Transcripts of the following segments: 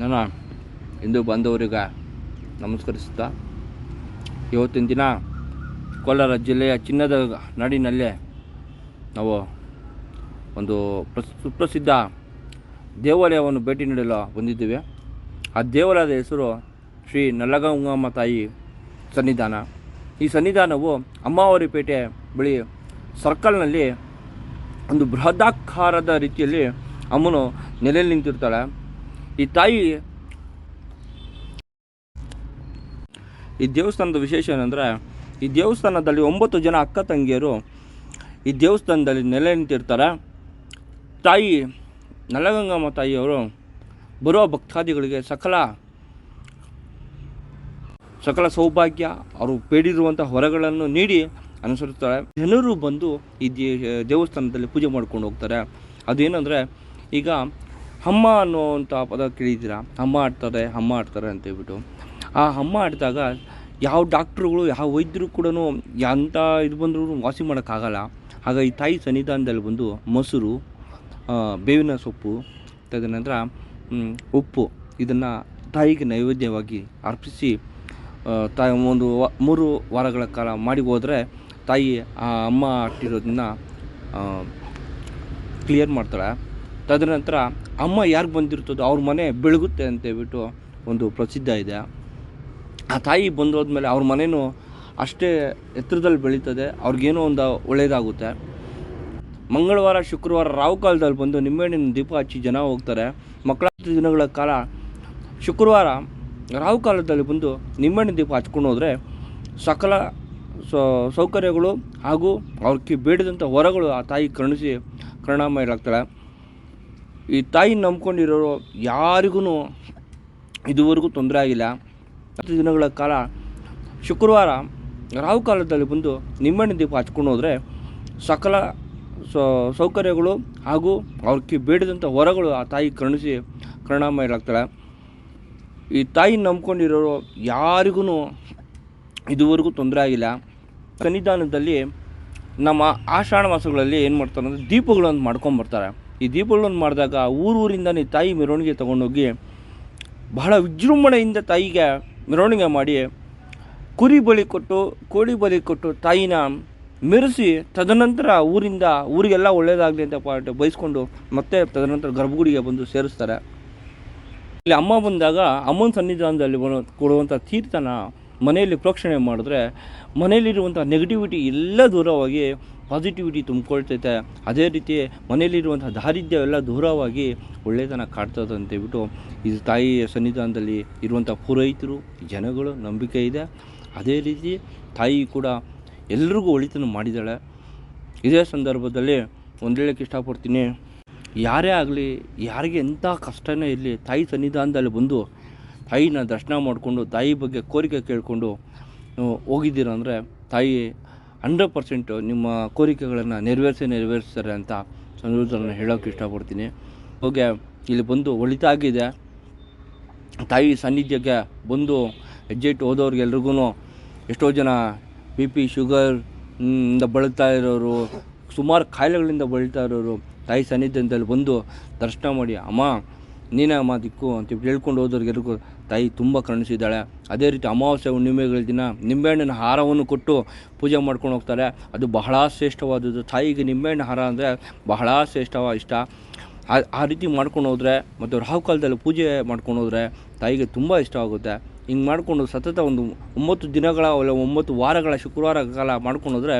ನನ್ನ ಹಿಂದೂ ಬಾಂಧವರಿಗೆ ನಮಸ್ಕರಿಸುತ್ತಾ, ಇವತ್ತಿನ ದಿನ ಕೋಲಾರ ಜಿಲ್ಲೆಯ ಚಿನ್ನದ ನಾಡಿನಲ್ಲೇ ನಾವು ಒಂದು ಪ್ರಸ್ ಸುಪ್ರಸಿದ್ಧ ದೇವಾಲಯವನ್ನು ಭೇಟಿ ನೀಡಲು ಬಂದಿದ್ದೇವೆ. ಆ ದೇವಾಲಯದ ಹೆಸರು ಶ್ರೀ ನಲ್ಲಗಂಗಮ್ಮ ತಾಯಿ ಸನ್ನಿಧಾನ. ಈ ಸನ್ನಿಧಾನವು ಅಮ್ಮಾವರಿಪೇಟೆ ಬಳಿ ಸರ್ಕಲ್ನಲ್ಲಿ ಒಂದು ಬೃಹದಾಕಾರದ ರೀತಿಯಲ್ಲಿ ಅಮ್ಮನು ನೆಲೆಯಲ್ಲಿ ನಿಂತಿರ್ತಾಳೆ. ಈ ತಾಯಿ ಈ ದೇವಸ್ಥಾನದ ವಿಶೇಷ ಏನಂದರೆ, ಈ ದೇವಸ್ಥಾನದಲ್ಲಿ ಒಂಬತ್ತು ಜನ ಅಕ್ಕ ತಂಗಿಯರು ಈ ದೇವಸ್ಥಾನದಲ್ಲಿ ನೆಲೆ ನಿಂತಿರ್ತಾರೆ. ತಾಯಿ ನಲಗಂಗಮ್ಮ ತಾಯಿಯವರು ಬರುವ ಭಕ್ತಾದಿಗಳಿಗೆ ಸಕಲ ಸಕಲ ಸೌಭಾಗ್ಯ, ಅವರು ಬೇಡಿರುವಂಥ ಹೊರಗಳನ್ನು ನೀಡಿ ಅನುಸರಿಸ್ತಾರೆ. ಜನರು ಬಂದು ಈ ದೇವಸ್ಥಾನದಲ್ಲಿ ಪೂಜೆ ಮಾಡ್ಕೊಂಡು ಹೋಗ್ತಾರೆ. ಅದೇನೆಂದರೆ, ಈಗ ಅಮ್ಮ ಅನ್ನುವಂಥ ಪದ ಕೇಳಿದ್ದೀರಾ? ಹಮ್ಮ ಆಡ್ತಾರೆ ಅಮ್ಮ ಆಡ್ತಾರೆ ಅಂತ ಹೇಳ್ಬಿಟ್ಟು. ಆ ಹಮ್ಮ ಆಡಿದಾಗ ಯಾವ ಡಾಕ್ಟ್ರುಗಳು, ಯಾವ ವೈದ್ಯರು ಕೂಡ ಎಂಥ ಇದು ಬಂದರೂ ವಾಸಿ ಮಾಡೋಕ್ಕಾಗಲ್ಲ. ಆಗ ಈ ತಾಯಿ ಸನ್ನಿಧಾನದಲ್ಲಿ ಬಂದು ಮೊಸರು ಬೇವಿನ ಸೊಪ್ಪು, ತದನಂತರ ಉಪ್ಪು ಇದನ್ನು ತಾಯಿಗೆ ನೈವೇದ್ಯವಾಗಿ ಅರ್ಪಿಸಿ ತಾಯಿ ಒಂದು ಮೂರು ವಾರಗಳ ಕಾಲ ಮಾಡಿ ಹೋದರೆ ತಾಯಿ ಆ ಅಮ್ಮ ಆಟಿರೋದನ್ನ ಕ್ಲಿಯರ್ ಮಾಡ್ತಾಳೆ. ತದನಂತರ ಅಮ್ಮ ಯಾರಿಗೆ ಬಂದಿರ್ತದೋ ಅವ್ರ ಮನೆ ಬೆಳಗುತ್ತೆ ಅಂತ ಹೇಳ್ಬಿಟ್ಟು ಒಂದು ಪ್ರಸಿದ್ಧ ಇದೆ. ಆ ತಾಯಿ ಬಂದೋದ್ಮೇಲೆ ಅವ್ರ ಮನೆಯೂ ಅಷ್ಟೇ ಎತ್ತರದಲ್ಲಿ ಬೆಳೀತದೆ, ಅವ್ರಿಗೇನೋ ಒಂದು ಒಳ್ಳೆಯದಾಗುತ್ತೆ ಮಂಗಳವಾರ, ಶುಕ್ರವಾರ ರಾವು ಕಾಲದಲ್ಲಿ ಬಂದು ನಿಂಬೆಹಣ್ಣಿನ ದೀಪ ಹಚ್ಚಿ ಜನ ಹೋಗ್ತಾರೆ. ಮಕ್ಕಳ ದಿನಗಳ ಕಾಲ ಶುಕ್ರವಾರ ರಾವು ಕಾಲದಲ್ಲಿ ಬಂದು ನಿಂಬೆಹಣ್ಣಿನ ದೀಪ ಹಚ್ಕೊಂಡು ಹೋದರೆ ಸಕಲ ಸೌಕರ್ಯಗಳು ಹಾಗೂ ಅವ್ರಿಗೆ ಬೇಡಿದಂಥ ವರಗಳು ಆ ತಾಯಿ ಕರುಣಿಸಿ ಕರುಣಾಮಯರಾಗ್ತಾಳೆ ಈ ತಾಯಿ ನಂಬ್ಕೊಂಡಿರೋರು ಯಾರಿಗೂ ಇದುವರೆಗೂ ತೊಂದರೆ ಆಗಿಲ್ಲ. ಹತ್ತು ದಿನಗಳ ಕಾಲ ಶುಕ್ರವಾರ ರಾಹು ಕಾಲದಲ್ಲಿ ಬಂದು ನಿಂಬೆಹಣ್ಣಿನ ದೀಪ ಹಚ್ಕೊಂಡು ಹೋದರೆ ಸಕಲ ಸೌಕರ್ಯಗಳು ಹಾಗೂ ಅವ್ರಿಗೆ ಬೇಡಿದಂಥ ಹೊರಗಳು ಆ ತಾಯಿ ಕರುಣಿಸಿ ಕರುಣಾಮಯರಾಗ್ತಾಳೆ. ಈ ತಾಯಿ ನಂಬ್ಕೊಂಡಿರೋರು ಯಾರಿಗೂ ಇದುವರೆಗೂ ತೊಂದರೆ ಆಗಿಲ್ಲ. ಸನ್ನಿಧಾನದಲ್ಲಿ ನಮ್ಮ ಆಷಾಢ ಮಾಸಗಳಲ್ಲಿ ಏನು ಮಾಡ್ತಾರೆ ಅಂದರೆ ದೀಪಗಳನ್ನು ಮಾಡ್ಕೊಂಬರ್ತಾರೆ ಈ ದೀಪಗಳನ್ನು ಮಾಡಿದಾಗ ಊರೂರಿಂದನೇ ತಾಯಿ ಮೆರವಣಿಗೆ ತೊಗೊಂಡೋಗಿ ಬಹಳ ವಿಜೃಂಭಣೆಯಿಂದ ತಾಯಿಗೆ ಮೆರವಣಿಗೆ ಮಾಡಿ ಕುರಿ ಬಲಿ ಕೊಟ್ಟು, ಕೋಳಿ ಬಲಿ ಕೊಟ್ಟು ತಾಯಿನ ಮೆರೆಸಿ ತದನಂತರ ಊರಿಂದ, ಊರಿಗೆಲ್ಲ ಒಳ್ಳೆಯದಾಗಲಿ ಅಂತ ಪಾಟ್ ಬಯಸ್ಕೊಂಡು ಮತ್ತೆ ತದನಂತರ ಗರ್ಭಗುಡಿಗೆ ಬಂದು ಸೇರಿಸ್ತಾರೆ. ಇಲ್ಲಿ ಅಮ್ಮ ಬಂದಾಗ ಅಮ್ಮನ ಸನ್ನಿಧಾನದಲ್ಲಿ ಕೊಡುವಂಥ ತೀರ್ಥನ ಮನೆಯಲ್ಲಿ ಪ್ರೋಕ್ಷಣೆ ಮಾಡಿದ್ರೆ ಮನೆಯಲ್ಲಿರುವಂಥ ನೆಗೆಟಿವಿಟಿ ಎಲ್ಲ ದೂರವಾಗಿ ಪಾಸಿಟಿವಿಟಿ ತುಂಬಿಕೊಳ್ತೈತೆ. ಅದೇ ರೀತಿ ಮನೆಯಲ್ಲಿರುವಂಥ ದಾರಿದ್ರ್ಯ ಎಲ್ಲ ದೂರವಾಗಿ ಒಳ್ಳೆಯತನ ಕಾಡ್ತದೆ ಅಂತೇಳ್ಬಿಟ್ಟು ಇದು ತಾಯಿಯ ಸನ್ನಿಧಾನದಲ್ಲಿ ಇರುವಂಥ ಪುರೋಹಿತರು, ಜನಗಳು ನಂಬಿಕೆ ಇದೆ. ಅದೇ ರೀತಿ ತಾಯಿ ಕೂಡ ಎಲ್ರಿಗೂ ಒಳಿತನ ಮಾಡಿದ್ದಾಳೆ. ಇದೇ ಸಂದರ್ಭದಲ್ಲಿ ಒಂದು ಹೇಳಕ್ಕೆ ಇಷ್ಟಪಡ್ತೀನಿ. ಯಾರೇ ಆಗಲಿ, ಯಾರಿಗೆ ಎಂಥ ಕಷ್ಟನೇ ಇರಲಿ, ತಾಯಿ ಸನ್ನಿಧಾನದಲ್ಲಿ ಬಂದು ತಾಯಿನ ದರ್ಶನ ಮಾಡಿಕೊಂಡು, ತಾಯಿ ಬಗ್ಗೆ ಕೋರಿಕೆ ಕೇಳಿಕೊಂಡು ಹೋಗಿದ್ದೀರ ಅಂದರೆ ತಾಯಿ ಹಂಡ್ರೆಡ್ ಪರ್ಸೆಂಟು ನಿಮ್ಮ ಕೋರಿಕೆಗಳನ್ನು ನೆರವೇರಿಸಿ ನೆರವೇರಿಸ್ತಾರೆ ಅಂತ ಸಂದರ್ಭದಲ್ಲಿ ಹೇಳೋಕ್ಕೆ ಇಷ್ಟಪಡ್ತೀನಿ. ಹೋಗಿ ಇಲ್ಲಿ ಬಂದು ಒಳಿತಾಗಿದೆ ತಾಯಿ ಸಾನ್ನಿಧ್ಯಕ್ಕೆ ಬಂದು ಹೆಜ್ಜೆ ಹೋದವ್ರಿಗೆಲ್ರಿಗೂ ಎಷ್ಟೋ ಜನ ಬಿ ಪಿ, ಶುಗರ್ ಇಂದ ಬಳಲ್ತಾ ಇರೋರು, ಸುಮಾರು ಕಾಯಿಲೆಗಳಿಂದ ಬಳಲ್ತಾ ಇರೋರು ತಾಯಿ ಸಾನ್ನಿಧ್ಯದಲ್ಲಿ ಬಂದು ದರ್ಶನ ಮಾಡಿ, ಅಮ್ಮ ನೀನೇ ಅಮ್ಮ ದಿಕ್ಕು ಅಂತ ಹೇಳ್ಕೊಂಡು ಹೋದವ್ರಿಗೆಲ್ರಿಗೂ ತಾಯಿ ತುಂಬ ಕರುಣಿಸಿದ್ದಾಳೆ. ಅದೇ ರೀತಿ ಅಮಾವಾಸ್ಯೆ ಹುಣ್ಣಿಮೆಗಳ ದಿನ ನಿಂಬೆಹಣ್ಣಿನ ಹಾರವನ್ನು ಕೊಟ್ಟು ಪೂಜೆ ಮಾಡ್ಕೊಂಡು ಹೋಗ್ತಾರೆ. ಅದು ಬಹಳ ಶ್ರೇಷ್ಠವಾದದ್ದು. ತಾಯಿಗೆ ನಿಂಬೆಹಣ್ಣು ಹಾರ ಅಂದರೆ ಬಹಳ ಶ್ರೇಷ್ಠವ ಇಷ್ಟ. ಆ ರೀತಿ ಮಾಡ್ಕೊಂಡು ಹೋದರೆ, ಮತ್ತು ರಾಹು ಕಾಲದಲ್ಲಿ ಪೂಜೆ ಮಾಡ್ಕೊಂಡು ಹೋದರೆ ತಾಯಿಗೆ ತುಂಬ ಇಷ್ಟವಾಗುತ್ತೆ. ಹಿಂಗೆ ಮಾಡಿಕೊಂಡು ಸತತ ಒಂದು ಒಂಬತ್ತು ದಿನಗಳ ಒಂಬತ್ತು ವಾರಗಳ ಶುಕ್ರವಾರ ಕಾಲ ಮಾಡ್ಕೊಂಡು ಹೋದರೆ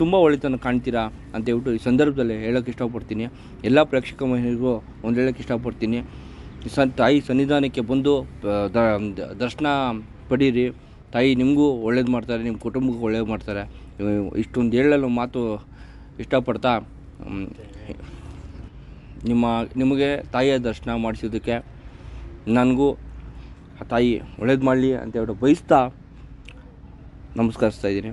ತುಂಬ ಒಳ್ಳೆತನ ಕಾಣ್ತೀರಾ ಅಂತ ಹೇಳ್ಬಿಟ್ಟು ಈ ಸಂದರ್ಭದಲ್ಲಿ ಹೇಳೋಕ್ಕೆ ಇಷ್ಟಪಡ್ತೀನಿ. ಎಲ್ಲ ಪ್ರೇಕ್ಷಕ ಮಹಿಳೆಯರಿಗೂ ಒಂದು ಹೇಳೋಕ್ಕೆ ಇಷ್ಟಪಡ್ತೀನಿ. ಸನ್, ತಾಯಿ ಸನ್ನಿಧಾನಕ್ಕೆ ಬಂದು ದರ್ಶನ ಪಡೀರಿ. ತಾಯಿ ನಿಮಗೂ ಒಳ್ಳೇದು ಮಾಡ್ತಾರೆ, ನಿಮ್ಮ ಕುಟುಂಬಕ್ಕೂ ಒಳ್ಳೇದು ಮಾಡ್ತಾರೆ. ಇಷ್ಟೊಂದು ಹೇಳಲು ಮಾತು ಇಷ್ಟಪಡ್ತಾ ನಿಮ್ಮ, ನಿಮಗೆ ತಾಯಿಯ ದರ್ಶನ ಮಾಡಿಸೋದಕ್ಕೆ ನನಗೂ ಆ ತಾಯಿ ಒಳ್ಳೇದು ಮಾಡಲಿ ಅಂತ ಹೇಳ್ಬಿಟ್ಟು ಬಯಸ್ತಾ ನಮಸ್ಕರಿಸ್ತಾ ಇದ್ದೀನಿ.